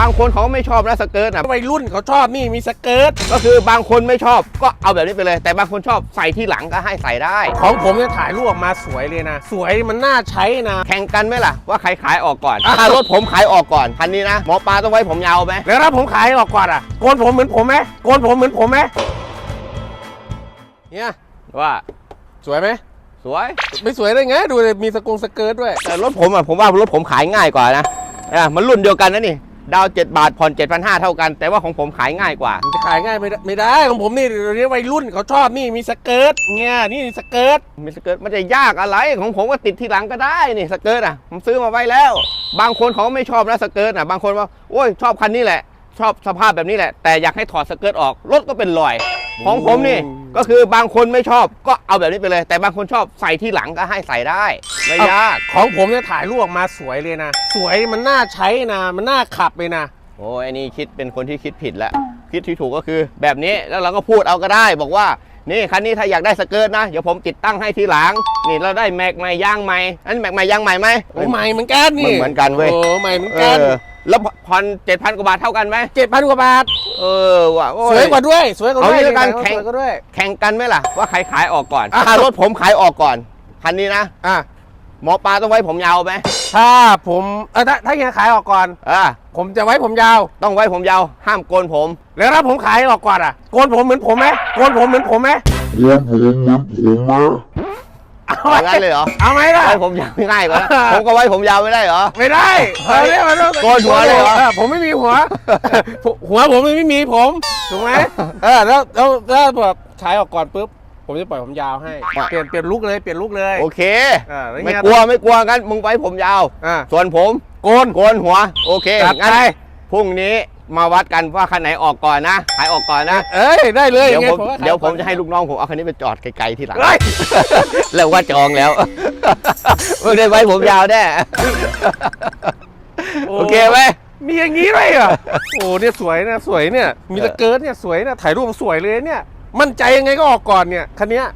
บางคนเขาก็ไม่ชอบนะสเกิร์ตนะวัยรุ่นเขาชอบนี่มีสเกิร์ตก็คือบางคนไม่ชอบก็เอาแบบนี้ไปเลย แต่บางคนชอบใส่ที่หลังก็ให้ใส่ได้ ของผมเนี่ยถ่ายรูปออกมาสวยเลยนะ สวยมันน่าใช้นะ แข่งกันไหมล่ะว่าใครขายออกก่อนถ้ารถผมขายออกก่อนคันนี้นะหมอปลาต้องไว้ผมยาวไหมแล้วถ้าผมขายออกก่อนอะโกนผมเหมือนผมไหมโกนผมเหมือนผมไหมเนี่ยว่าสวยไหมสวยไม่สวยได้ไงดูเลยมีสกงสเกิร์ตด้วยแต่รถผมอะผมว่ารถผมขายง่ายกว่านะอะมันรุ่นเดียวกันนะนี่ ดาว7บาทผ่อน7,500เท่ากัน แต่ว่าของผมขายง่ายกว่า มันจะขายง่ายไม่ได้ไม่ได้ของผมนี่เดี๋ยวนี้วัยรุ่นเขาชอบนี่มีสเกิร์ตเนี่ยนี่สเกิร์ตมีสเกิร์ตมันจะยากอะไรของผมก็ติดที่หลังก็ได้นี่สเกิร์ตอะผมซื้อมาไว้แล้ว บางคนเขาก็ไม่ชอบนะสเกิร์ตอะบางคนว่าโอ้ยชอบคันนี้แหละ ชอบสภาพแบบนี้แหละแต่อยากให้ถอดสเกิร์ตออกรถก็เป็นรอย ของผมนี่ก็คือบางคนไม่ชอบก็เอาแบบนี้ไปเลย แต่บางคนชอบใส่ที่หลังก็ให้ใส่ได้ไม่ยากของผมเนี่ยถ่ายรูปออกมาสวยเลยนะ สวยมันน่าใช้นะ มันน่าขับเลยนะโอ้ยอันนี้คิดเป็นคนที่คิดผิดแล้วคิดที่ถูกก็คือแบบนี้แล้วเราก็พูดเอาก็ได้ บอกว่านี่คันนี้ถ้าอยากได้สเกิร์ตนะเดี๋ยวผมติดตั้งให้ทีหลัง นี่เราได้แม็กใหม่ย่างใหม่อันแม็กใหม่ย่างใหม่ไหมโอ้ใหม่เหมือนกันนี่มันเหมือนกันเว้ยโอ้ใหม่เหมือนเอกันอ แล้วผ่อนเจ็ดพันกว่าบาทเท่ากันไหมเจ็ดพันกว่าบาท เออว่ะโอ้ สวยกว่าด้วย สวยกว่าด้วยเอางี้แล้วกันสแข่งวยกว่าด้วย แข่งกันไหมล่ะ ว่าใครขายออกก่อนอะถ้ารถผมขายออกก่อน คันนี้นะ อะหมอปลาต้องไว้ผมยาวไหมถ้าผมเออถ้าถ้าเฮียขายออกก่อน อ่าผมจะไว้ผมยาว ต้องไว้ผมยาว ห้ามโกนผม แล้วถ้าผมขายออกก่อนอะโกนผมเหมือนผมไหมโกนผมเหมือนผมไหม One home, one home. เอาอย่างนั้นเลยเหรอเอาไหมล่ะไว้ผมยาวไม่ง่ายกว่านะผมก็ไว้ผมยาวไม่ได้เหรอ ไม่ได้เออเนี่ยมันต้องโกนหัวเลยเหรอออผมไม่มีหัว หัวผมไม่มีผมถูกไหมเออแล้วแล้วแล้วแบบขายออกก่อนปุ๊บผมจะปล่อยผมยาวให้เปลี่ยนเปลี่ยนลุกเลยเปลี่ยนลุกเลยโอเค อ่าแล้วไม่เงี้ยกลัวไม่กลัวงั้นมึงไว้ผมยาว อ่าส่วนผมโกนโกนหัว โอเคจัดงั้นไปพรุ่งนี้ มาวัดกันว่าคันไหนออกก่อนนะขายออกก่อนนะ เอ้ยได้เลยเดี๋ยวผมก็ขายเดี๋ยวผมก่อนจะให้ลูกน้องผมเอาคันนี้ไปจอดไกลๆที่หลังเฮ้ยแล้วว่าจองแล้วมึงได้ไว้ผมยาวแน่โอเคไหมมีอย่างนี้ด้วยเหรอะโอ้เนี่ยสวยนะสวยเนี่ย มีเออตะเกิร์ตเนี่ยสวยนะถ่ายรูปสวยเลยเนี่ย มั่นใจยังไงก็ออกก่อนเนี่ยคันเนี้ย